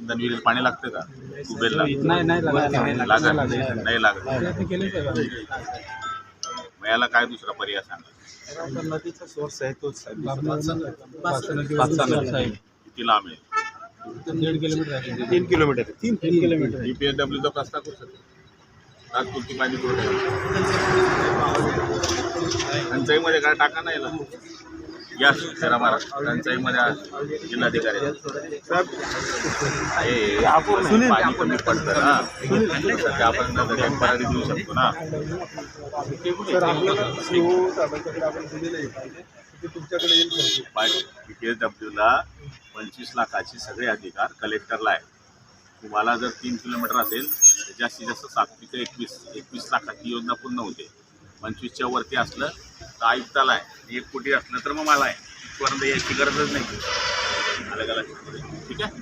इंधन विहिरीत पाणी लागतं का? कुबेरला नाही नाही लागत. लागत. नाही लागत. मग याला काय दुसरा पर्याय सांगा? नदीचा सोर्स आहे तोच. आहे. पाचसा नदी. आहे. किती लांब आहे? दीड किलोमीटर आहे. तीन किलोमीटर तीन तीन किलोमीटर डीपीएसडब्ल्यूचा प्रस्ताव करू शकतो. तात्पुरती पाणी पुरवठा. टंचाईमध्ये काय टाका नाही याला? या जरा मारा टंचाईमध्ये आज जिल्हाधिकारी हे पाणी कमी पडतं ना. सध्या आपण टेंपररी देऊ शकतो ना. आहे सर डीपीएसडब्ल्यूला पंचवीस लाखाचे सगळे अधिकार कलेक्टरला आहे तुम्हाला जर तीन किलोमीटर असेल तर जास्तीत जास्त सात ते एकवीस एकवीस लाखाची योजना पूर्ण होते. पंचवीसच्या वरती असलं तर आयुक्ताला आहे. एक कोटी असलं तर मग मला आहे. इथपर्यंत यायची गरजच नाही. अलग अलग ठीक आहे?